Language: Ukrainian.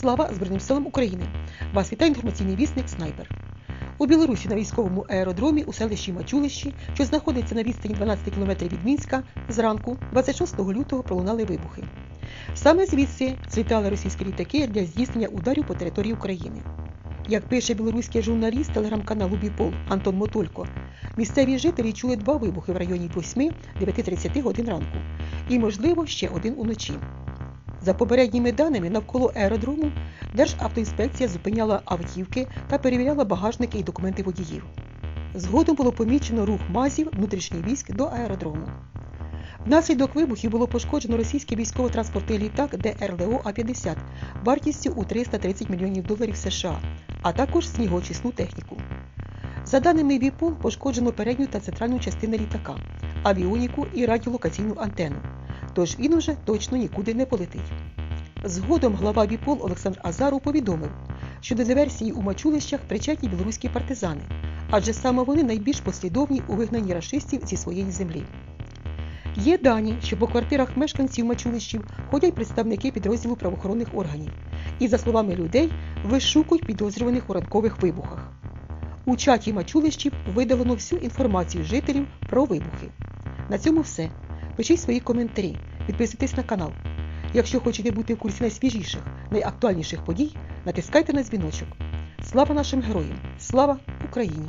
Слава Збройним силам України! Вас вітає інформаційний вісник Снайпер. У Білорусі на військовому аеродромі у селищі Мачулищі, що знаходиться на відстані 12 км від Мінська, зранку 26 лютого пролунали вибухи. Саме звідси злітали російські літаки для здійснення ударів по території України. Як пише білоруський журналіст телеграм-каналу Біпол Антон Мотолько, місцеві жителі чули два вибухи в районі 8-9.30 годин ранку і, можливо, ще один уночі. За попередніми даними, навколо аеродрому Державтоінспекція зупиняла автівки та перевіряла багажники і документи водіїв. Згодом було помічено рух мазів внутрішніх військ до аеродрому. Внаслідок вибухів було пошкоджено російський військово-транспортний літак ДРЛО А-50 вартістю у 330 мільйонів доларів США, а також снігоочисну техніку. За даними ВІПОЛ, пошкоджено передню та центральну частини літака, авіоніку і радіолокаційну антенну, тож він уже точно нікуди не полетить. Згодом глава ВІПОЛ Олександр Азаров повідомив, що до диверсії у мачулищах причетні білоруські партизани, адже саме вони найбільш послідовні у вигнанні рашистів зі своєї землі. Є дані, що по квартирах мешканців мачулищів ходять представники підрозділу правоохоронних органів і, за словами людей, вишукують підозрюваних у ранкових вибухах. У чаті мачулищів видалено всю інформацію жителів про вибухи. На цьому все. Пишіть свої коментарі, підписуйтесь на канал. Якщо хочете бути в курсі найсвіжіших, найактуальніших подій, натискайте на дзвіночок. Слава нашим героям! Слава Україні!